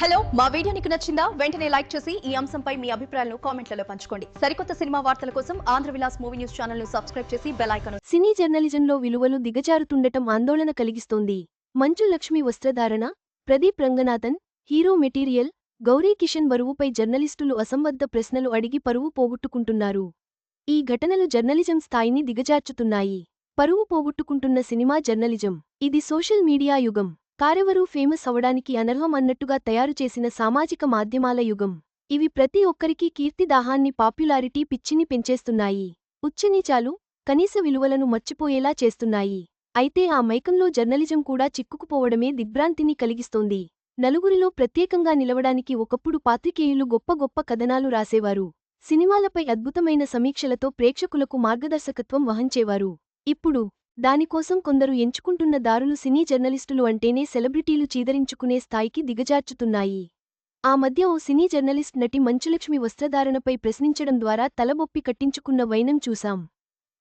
Hello మా video నీకు నచ్చిందా? వెంటనే లైక్ చేసి ఈ అంశంపై మీ అభిప్రాయాలను కామెంట్లలో పంచుకోండి. సరికొత్త సినిమా వార్తల కోసం ఆంధ్ర విలాస్ మూవీ న్యూస్ ఛానల్ను సబ్స్క్రైబ్ చేసి బెల్ ఐకాన్ సినీ జర్నలిజంలో విలువలు దిగజారుతుండటం ఆందోళన కలిగిస్తోంది. మంచు లక్ష్మి వస్త్రధారణ ప్రదీప్ రంగనాథన్ హీరో మెటీరియల్ గౌరీ కిషన్ బరువుపై జర్నలిస్టులు అసంబద్ధ ప్రశ్నలు అడిగి పరువు పోగొట్టుకుంటున్నారు. ఈ ఘటనలు జర్నలిజం స్థాయిని దిగజార్చుతున్నాయి. పరువు పోగొట్టుకుంటున్న సినిమా జర్నలిజం. ఇది సోషల్ మీడియా యుగం. కారెవరూ ఫేమస్ అవడానికి అనర్హం అన్నట్టుగా తయారు చేసిన సామాజిక మాధ్యమాల యుగం. ఇవి ప్రతి ఒక్కరికీ కీర్తిదాహాన్ని పాపులారిటీ పిచ్చిని పెంచేస్తున్నాయి. ఉచ్చనీచాలు కనీస విలువలను మర్చిపోయేలా చేస్తున్నాయి. అయితే ఆ మైకంలో జర్నలిజం కూడా చిక్కుకుపోవడమే దిగ్భ్రాంతిని కలిగిస్తోంది. నలుగురిలో ప్రత్యేకంగా నిలవడానికి ఒకప్పుడు పాత్రికేయులు గొప్ప గొప్ప కథనాలు రాసేవారు. సినిమాలపై అద్భుతమైన సమీక్షలతో ప్రేక్షకులకు మార్గదర్శకత్వం వహించేవారు. ఇప్పుడు దానికోసం కొందరు ఎంచుకుంటున్న దారులు సినీ జర్నలిస్టులు అంటేనే సెలబ్రిటీలు చీదరించుకునే స్థాయికి దిగజార్చుతున్నాయి. ఆ మధ్య ఓ సినీ జర్నలిస్ట్ నటి మంచులక్ష్మి వస్త్రధారణపై ప్రశ్నించడం ద్వారా తలబొప్పి కట్టించుకున్న వైనం చూశాం.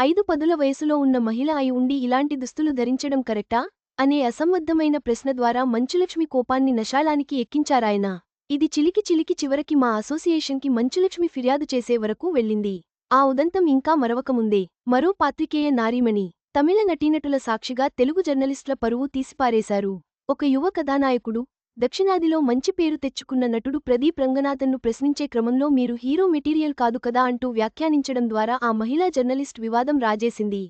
ఐదు పదుల వయసులో ఉన్న మహిళ అయి ఉండి ఇలాంటి దుస్తులు ధరించడం కరెక్టా? అనే అసంబద్ధమైన ప్రశ్న ద్వారా మంచులక్ష్మి కోపాన్ని నశాలానికి ఎక్కించారాయన. ఇది చిలికి చిలికి చివరికి మా అసోసియేషన్కి మంచులక్ష్మి ఫిర్యాదు చేసే వరకు వెళ్ళింది. ఆ ఉదంతం ఇంకా మరవకముందే. మరో పాత్రికేయ నారీమణి తమిళ నటీనటుల సాక్షిగా తెలుగు జర్నలిస్టుల పరువు తీసిపారేశారు. ఒక యువ కథానాయకుడు దక్షిణాదిలో మంచి పేరు తెచ్చుకున్న నటుడు ప్రదీప్ రంగనాథన్ను ప్రశ్నించే క్రమంలో మీరు హీరో మెటీరియల్ కాదు కదా అంటూ వ్యాఖ్యానించడం ద్వారా ఆ మహిళా జర్నలిస్ట్ వివాదం రాజేసింది.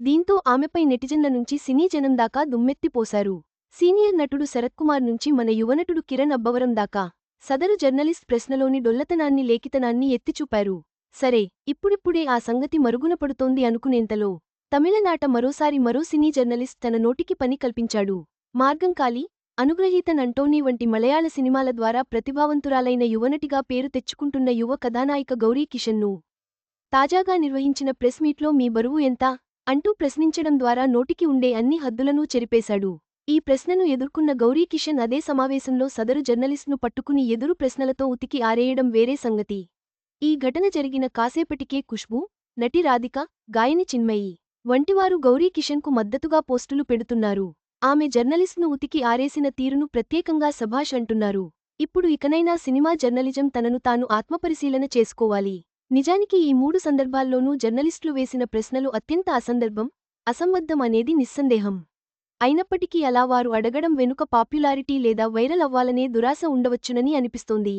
దీంతో ఆమెపై నెటిజన్ల నుంచి సినీ జనం దాకా దుమ్మెత్తిపోశారు. సీనియర్ నటుడు శరత్కుమార్ నుంచి మన యువనటుడు కిరణ్ అబ్బవరం దాకా సదరు జర్నలిస్ట్ ప్రశ్నలోని డొల్లతనాన్ని లేఖితనాన్ని ఎత్తిచూపారు. సరే ఇప్పుడిప్పుడే ఆ సంగతి మరుగున పడుతోంది అనుకునేంతలో తమిళనాట మరోసారి మరో సినీ జర్నలిస్ట్ తన నోటికి పని కల్పించాడు. మార్గంకాలి అనుగ్రహీత నంటోనీ వంటి మలయాళ సినిమాల ద్వారా ప్రతిభావంతురాలైన యువనటిగా పేరు తెచ్చుకుంటున్న యువ కథానాయిక గౌరీ కిషన్ను. తాజాగా నిర్వహించిన ప్రెస్ మీట్లో మీ బరువు ఎంత? అంటూ ప్రశ్నించడం ద్వారా నోటికి ఉండే అన్ని హద్దులనూ చెరిపేశాడు. ఈ ప్రశ్నను ఎదుర్కొన్న గౌరీ కిషన్ అదే సమావేశంలో సదరు జర్నలిస్ట్ను పట్టుకుని ఎదురు ప్రశ్నలతో ఉతికి ఆరేయడం వేరే సంగతి. ఈ ఘటన జరిగిన కాసేపటికే ఖుష్బూ నటి రాధిక గాయని చిన్మయి. వంటివారు గౌరీ కిషన్కు మద్దతుగా పోస్టులు పెడుతున్నారు. ఆమె జర్నలిస్ట్ను ఉతికి ఆరేసిన తీరును ప్రత్యేకంగా సభాష్ అంటున్నారు. ఇప్పుడు ఇకనైనా సినిమా జర్నలిజం తనను తాను ఆత్మపరిశీలన చేసుకోవాలి. నిజానికి ఈ మూడు సందర్భాల్లోనూ జర్నలిస్టులు వేసిన ప్రశ్నలు అత్యంత అసందర్భం అసంబద్ధం అనేది నిస్సందేహం. అయినప్పటికీ అలా వారు అడగడం వెనుక పాపులారిటీ లేదా వైరల్ అవ్వాలనే దురాశ ఉండవచ్చునని అనిపిస్తోంది.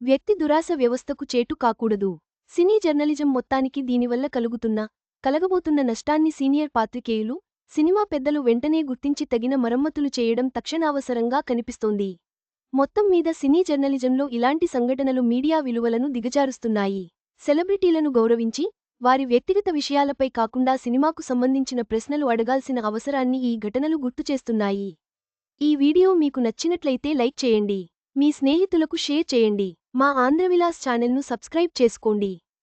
వ్యక్తి దురాశ వ్యవస్థకు చేటు కాకూడదు. సినీ జర్నలిజం మొత్తానికి దీనివల్ల కలుగుతున్న కలగబోతున్న నష్టాన్ని సీనియర్ పాత్రికేయులు సినిమా పెద్దలు వెంటనే గుర్తించి తగిన మరమ్మతులు చేయడం తక్షణావసరంగా కనిపిస్తోంది. మొత్తం మీద సినీ జర్నలిజంలో ఇలాంటి సంఘటనలు మీడియా విలువలను దిగజారుస్తున్నాయి. సెలబ్రిటీలను గౌరవించి వారి వ్యక్తిగత విషయాలపై కాకుండా సినిమాకు సంబంధించిన ప్రశ్నలు అడగాల్సిన అవసరాన్ని ఈ ఘటనలు గుర్తుచేస్తున్నాయి. ఈ వీడియో మీకు నచ్చినట్లయితే లైక్ చేయండి. మీ స్నేహితులకు షేర్ చేయండి. మా ఆంధ్రవిలాస్ ఛానల్ను సబ్స్క్రైబ్ చేసుకోండి.